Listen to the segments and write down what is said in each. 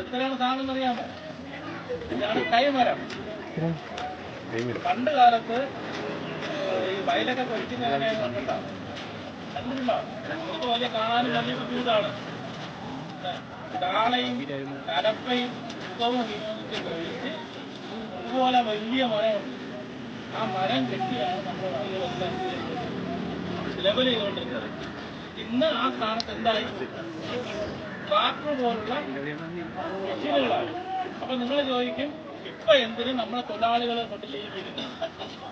എത്രയാണ് സാധനം അറിയാമോ? ടൈം വരാം. പണ്ട് കാലത്ത് ഈ വയലൊക്കെ നമുക്ക് വലിയ കാണാനും വലിയ ബുദ്ധിമുട്ടാണ്. കാളയും കലപ്പയും സുഖവും വിനിയോഗിച്ച് കഴിച്ച് ഇതുപോലെ വലിയ മരമുണ്ട് ആ മരം കെട്ടിയാണ് ലെവൽ ചെയ്തുകൊണ്ടിരുന്നത് ഇന്ന് ആ സ്ഥാനത്ത് എന്തായി? ട്രാക്ടർ പോലുള്ള മെഷീനുകളാണ്. അപ്പൊ നിങ്ങൾ ചോദിക്കും ഇപ്പൊ എന്തിന് നമ്മളെ തൊഴിലാളികളെ കൊണ്ട്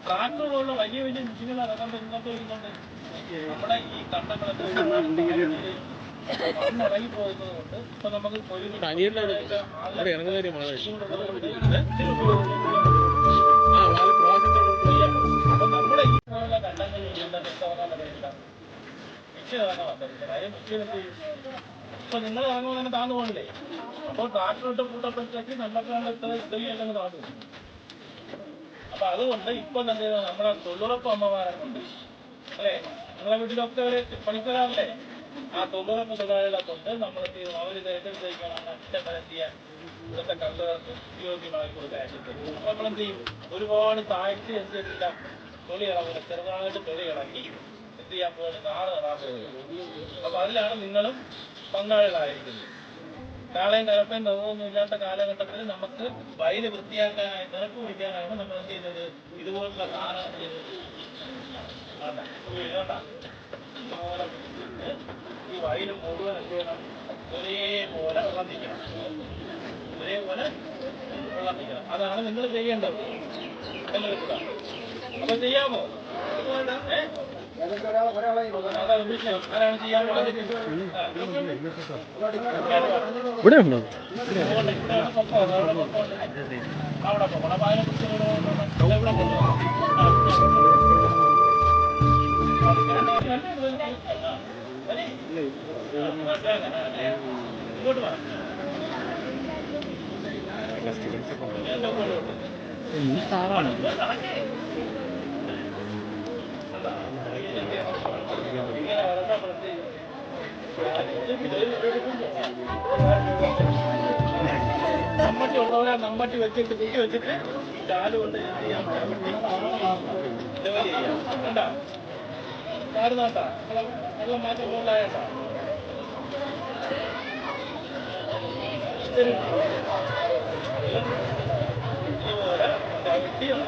ട്രാക്ടർ പോലുള്ള വലിയ വലിയ മെഷീനുകൾ അതുകൊണ്ട് ഇങ്ങോട്ട് വരുന്നുണ്ട് നമ്മുടെ ഈ കണ്ടങ്ങളൊക്കെ ഇറങ്ങി പോകുന്നത് കൊണ്ട് ഇപ്പൊ നമുക്ക് അപ്പൊ നമ്മുടെ ഈ പോലുള്ള കണ്ടങ്ങളിൽ മിക്സി ഇറങ്ങാൻ വന്നിട്ടുണ്ട്. കാര്യം മിക്സി ഇപ്പൊ നിങ്ങൾ ഇറങ്ങുമ്പോൾ തന്നെ താന്നു പോകണില്ലേ? അപ്പോൾ ട്രാക്ടർ ഇട്ട് കൂട്ടപ്പോഴത്തേക്ക് നമുക്ക് ഇത്ര ഇത്രയും താന്നു. അപ്പൊ അതുകൊണ്ട് ഇപ്പൊ തന്നെ നമ്മുടെ തൊഴിലുറപ്പ് അമ്മമാരെ കൊണ്ട് അല്ലേ? നിങ്ങളെ വീട്ടിലൊക്കെ ഒരു പണിക്കാരല്ലേ? ആ തൊഴിലുറപ്പ് തൊഴിലാളികളെ കൊണ്ട് നമ്മൾ അവർ ഏറ്റെടുത്തേക്കാണ് ചെയ്യാൻ ഇന്നത്തെ കർഷകർക്ക് ഉപയോഗ്യമായി കൊടുക്കാൻ അപ്പൊ നമ്മൾ എന്ത് ചെയ്യും? ഒരുപാട് താഴ്ച എന്ത് ചെയ്തില്ല തൊലി ഇളവില്ല ചെറുതായിട്ട് തൊലി ചെയ്യാൻ പോകുന്നത് ആറ് കഥാപാത്രങ്ങൾ അപ്പൊ അതിലാണ് നിങ്ങളും പങ്കാളികളായിരിക്കുന്നത്. കാളയും കലപ്പയും നിറവൊന്നും ഇല്ലാത്ത കാലഘട്ടത്തിൽ നമുക്ക് വയൽ വൃത്തിയാക്കാനായി നിരപ്പ് പിടിക്കാനാണ് നമ്മൾ എന്ത് ചെയ്യുന്നത്? ഇതുപോലുള്ള സാധനം ഈ വയൽ മുഴുവൻ എന്ത് ചെയ്യണം? ഒരേപോലെ വെള്ളം നിൽക്കണം ഒരേപോലെ വെള്ളം നിൽക്കണം അതാണ് നിങ്ങൾ ചെയ്യേണ്ടത്. അപ്പൊ ചെയ്യാമോ? ഏ? ഇവിടെ ഉണ്ടോ. ഈ സാറാണ് നമ്മട്ടി ഉള്ളവരെ നമ്മട്ടി വെച്ചിട്ട് തീ വെച്ചിട്ട് ചാൽ കൊണ്ട് ചെയ്യാൻ ലെവൽ ചെയ്യാം കണ്ടാ കാരുന്നാട്ടാ വെള്ളം മാറ്റം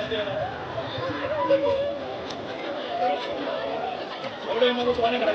ചെയ്യണം ఎవడేమో చూడని ఇక్కడ